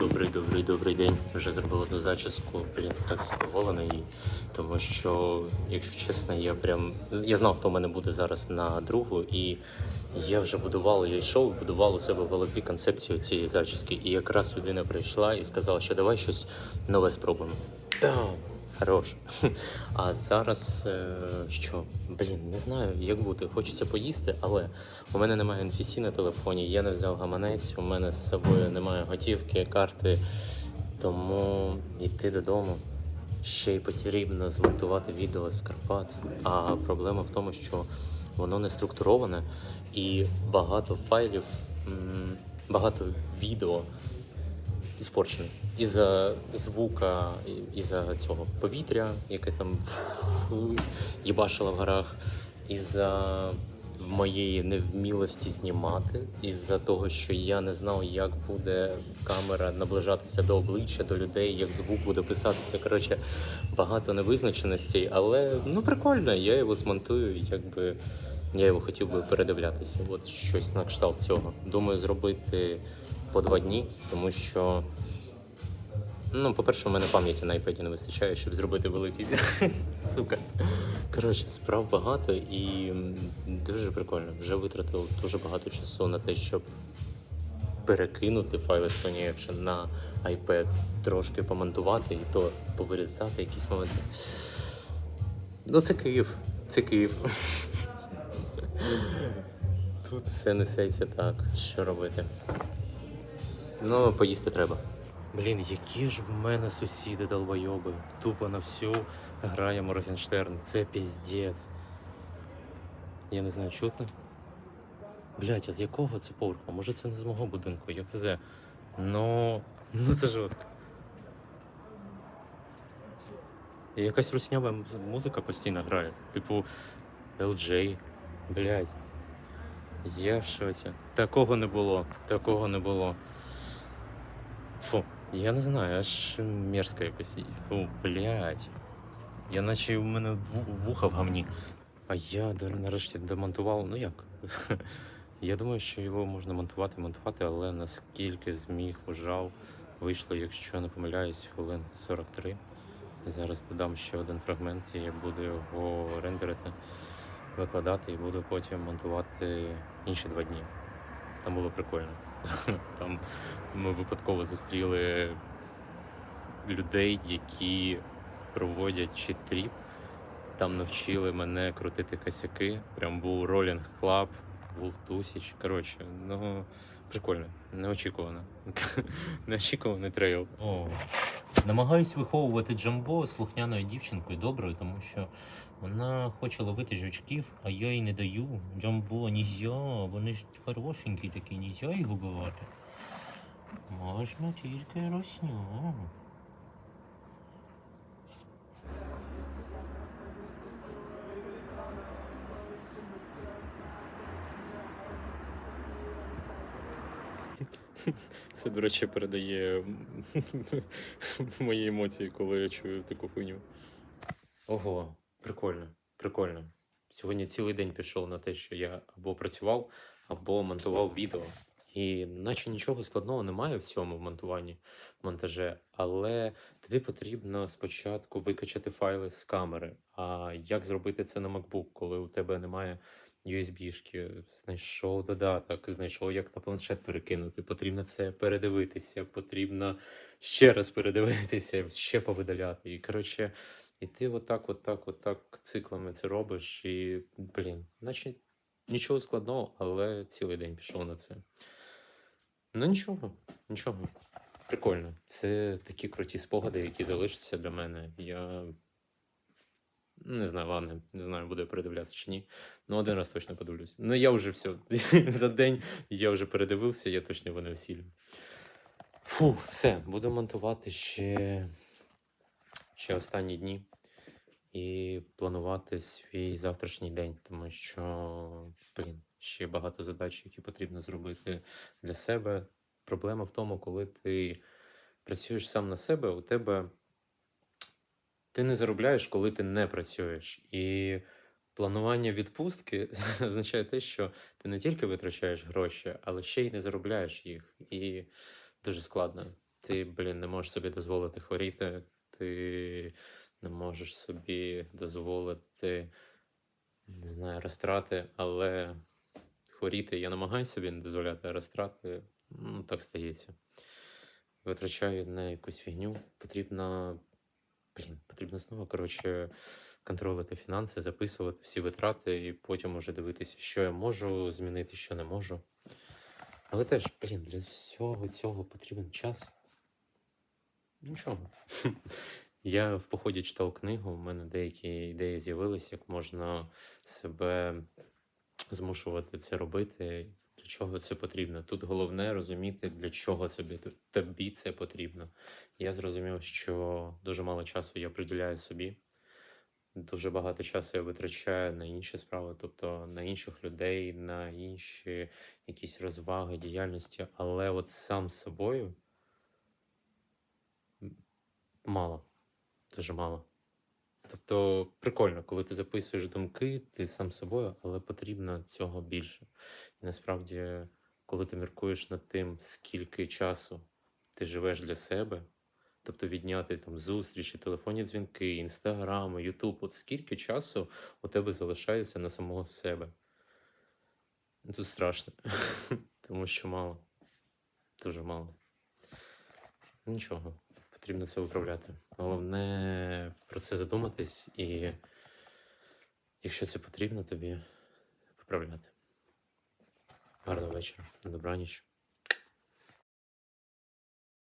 Добрий, добрий, добрий день. Вже зробив одну зачіску. Блін, так задоволений. Тому що, якщо чесно, я прям я знав, хто в мене буде зараз на другу, і я вже будував, я йшов, будував у себе в голові концепцію цієї зачіски. І якраз людина прийшла і сказала, що давай щось нове спробуємо. Хорош. А зараз е, що? Блін, не знаю, як бути. Хочеться поїсти, але у мене немає NFC на телефоні, я не взяв гаманець, у мене з собою немає готівки, карти. Тому йти додому. Ще й потрібно змонтувати відео з Карпат. А проблема в тому, що воно не структуроване і багато файлів, багато відео іспорчений. Із-за звука, і- із-за цього повітря, яке там їбашило в горах, із-за моєї невмілості знімати, із-за того, що я не знав, як буде камера наближатися до обличчя, до людей, як звук буде писатися. Коротше, багато невизначеностей, але ну прикольно, я його змонтую, якби. Я його хотів би передивлятися. От щось на кшталт цього. Думаю, зробити по два дні, тому що. Ну, по-перше, у мене пам'яті на iPad не вистачає, щоб зробити великий. Сука. Коротше, справ багато і дуже прикольно. Вже витратив дуже багато часу на те, щоб перекинути файли Sony Action на iPad, трошки помонтувати і то повирізати якісь моменти. Ну, це Київ. Це Київ. Тут все несеться так. Що робити? Ну, поїсти треба. Блін, які ж в мене сусіди долбойоби. Тупо на всю грає Моргенштерн. Це піздець. Я не знаю, чутно. Блять, а з якого це поверху? Може це не з мого будинку, я хз. Ну. Ну це жорстко. Якась руснява музика постійно грає. Типу LJ. Блять. Я в шоці. Такого не було. Такого не було. Фу, я не знаю, аж мерзко якось. Фу, блядь. Я наче у мене вуха в гамні. А я нарешті демонтував. Ну як? Я думаю, що його можна монтувати, монтувати, але наскільки зміг ужав, вийшло, якщо не помиляюсь, хвилин 43. Зараз додам ще один фрагмент, і я буду його рендерити, викладати і буду потім монтувати інші два дні. Там було прикольно. Там ми випадково зустріли людей, які проводять чит-тріп. Там навчили мене крутити косяки. Прям був ролінг клаб, був тусіч. Коротше, ну прикольно, неочікувано. Неочікуваний трейл. О, намагаюсь виховувати Джамбо слухняною дівчинкою доброю, тому що вона хоче ловити жучків, а я їй не даю. Джамбо, нізя, вони ж хорошенькі такі, нізя їх вбивати. Можна тільки росню. Це, до речі, передає мої емоції, коли я чую таку хуйню. Ого, прикольно, прикольно. Сьогодні цілий день пішов на те, що я або працював, або монтував відео. І наче нічого складного немає в цьому в монтуванні, в монтаже, але тобі потрібно спочатку викачати файли з камери. А як зробити це на MacBook, коли у тебе немає USB-шки? Знайшов додаток, знайшов, як на планшет перекинути. Потрібно це передивитися, потрібно ще раз передивитися, ще повидаляти. І коротше, і ти отак, отак, отак циклами це робиш, і блін, наче нічого складного, але цілий день пішов на це. Ну нічого, нічого. Прикольно. Це такі круті спогади, які залишаться для мене. Я не знаю, ладно, не знаю, буду я передивлятися чи ні. Ну, один раз точно подивлюсь. Ну, я вже все. За день я вже передивився, я точно не осілю. Фу, все, буду монтувати ще, ще останні дні і планувати свій завтрашній день, тому що, блін, ще багато задач, які потрібно зробити для себе. Проблема в тому, коли ти працюєш сам на себе, у тебе ти не заробляєш, коли ти не працюєш. І планування відпустки означає те, що ти не тільки витрачаєш гроші, але ще й не заробляєш їх. І дуже складно. Ти, блін, не можеш собі дозволити хворіти, ти не можеш собі дозволити, не знаю, розтрати, але хворіти я намагаюся собі не дозволяти, а розтрати, ну, так стається. Витрачаю на якусь фігню. Потрібно, блін, потрібно знову, коротше, контролити фінанси, записувати всі витрати і потім уже дивитися, що я можу змінити, що не можу. Але теж, блін, для всього цього потрібен час. Нічого. Я в поході читав книгу, у мене деякі ідеї з'явилися, як можна себе змушувати це робити, чого це потрібно. Тут головне розуміти, для чого тобі, тобі це потрібно. Я зрозумів, що дуже мало часу я приділяю собі. Дуже багато часу я витрачаю на інші справи, тобто на інших людей, на інші якісь розваги, діяльності, але от сам собою мало, дуже мало. Тобто прикольно, коли ти записуєш думки, ти сам собою, але потрібно цього більше. І насправді, коли ти міркуєш над тим, скільки часу ти живеш для себе, тобто відняти там зустрічі, телефонні дзвінки, інстаграми, Ютуб, от скільки часу у тебе залишається на самого себе. Ну, Тут страшно, тому що мало, дуже мало. Нічого, потрібно це виправляти. Головне про це задуматись і, якщо це потрібно, тобі виправляти. Гарного вечора, добраніч.